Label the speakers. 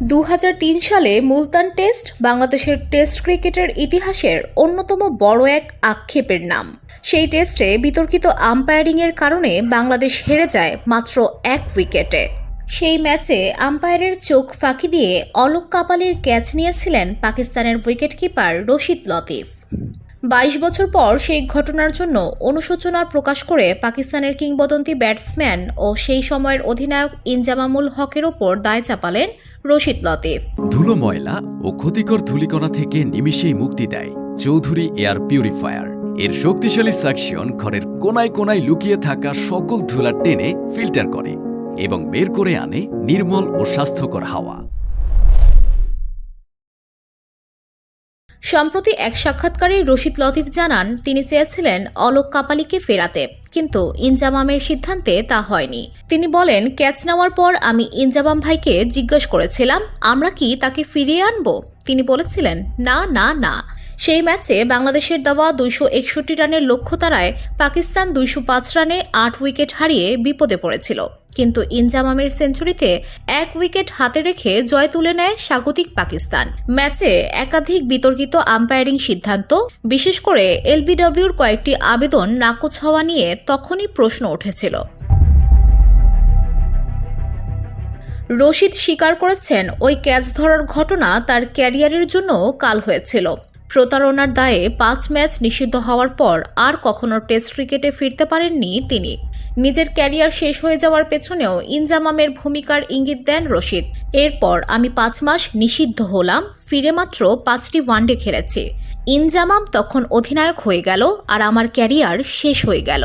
Speaker 1: দু হাজার তিন সালে মুলতান টেস্ট বাংলাদেশের টেস্ট ক্রিকেটের ইতিহাসের অন্যতম বড় এক আক্ষেপের নাম। সেই টেস্টে বিতর্কিত আম্পায়ারিংয়ের কারণে বাংলাদেশ হেরে যায় মাত্র এক উইকেটে। সেই ম্যাচে আম্পায়ারের চোখ ফাঁকি দিয়ে অলোক কাপালির ক্যাচ নিয়েছিলেন পাকিস্তানের উইকেটকিপার রশিদ লতিফ। বাইশ বছর পর সেই ঘটনার জন্য অনুশোচনা প্রকাশ করে পাকিস্তানের কিংবদন্তি ব্যাটসম্যান ও সেই সময়ের অধিনায়ক ইনজামামুল হকের ওপর দায় চাপালেন রশিদ লতিফ।
Speaker 2: ধুলো ময়লা ও ক্ষতিকর ধূলিকণা থেকে নিমিষেই মুক্তি দেয় চৌধুরী এয়ার পিউরিফায়ার। এর শক্তিশালী সাকশন ঘরের কোনায় কোনায় লুকিয়ে থাকা সকল ধুলা টেনে ফিল্টার করে এবং বের করে আনে নির্মল ও স্বাস্থ্যকর হাওয়া।
Speaker 1: সম্প্রতি এক সাক্ষাৎকারে রশিদ লতিফ জানান, তিনি চেয়েছিলেন অলোক কাপালিকে ফেরাতে, কিন্তু ইনজামামের সিদ্ধান্তে তা হয়নি। তিনি বলেন, ক্যাচ নেওয়ার পর আমি ইনজামাম ভাইকে জিজ্ঞেস করেছিলাম, আমরা কি তাকে ফিরিয়ে আনব? তিনি বলেছিলেন, না না না। সেই ম্যাচে বাংলাদেশের দেওয়া দুইশো একষট্টি রানের লক্ষ্য তারায় পাকিস্তান দুইশো পাঁচ রানে আট উইকেট হারিয়ে বিপদে পড়েছিল। কিন্তু ইনজামামের সেঞ্চুরিতে এক উইকেট হাতে রেখে জয় তুলে নেয় স্বাগতিক পাকিস্তান। ম্যাচে একাধিক বিতর্কিত আম্পায়ারিং সিদ্ধান্ত, বিশেষ করে এলবিডব্লিউর কয়েকটি আবেদন নাকচ হওয়া নিয়ে তখনই প্রশ্ন উঠেছিল। রশিদ স্বীকার করেছেন ওই ক্যাচ ধরার ঘটনা তার ক্যারিয়ারের জন্য কাল হয়েছিল। প্রতারণার দায়ে পাঁচ ম্যাচ নিষিদ্ধ হওয়ার পর আর কখনো টেস্ট ক্রিকেটে ফিরতে পারেননি তিনি। নিজের ক্যারিয়ার শেষ হয়ে যাওয়ার পেছনেও ইনজামামের ভূমিকার ইঙ্গিত দেন রশিদ। এরপর আমি পাঁচ মাস নিষিদ্ধ হলাম, ফিরে মাত্র পাঁচটি ওয়ানডে খেলেছি। ইনজামাম তখন অধিনায়ক হয়ে গেল আর আমার ক্যারিয়ার শেষ হয়ে গেল।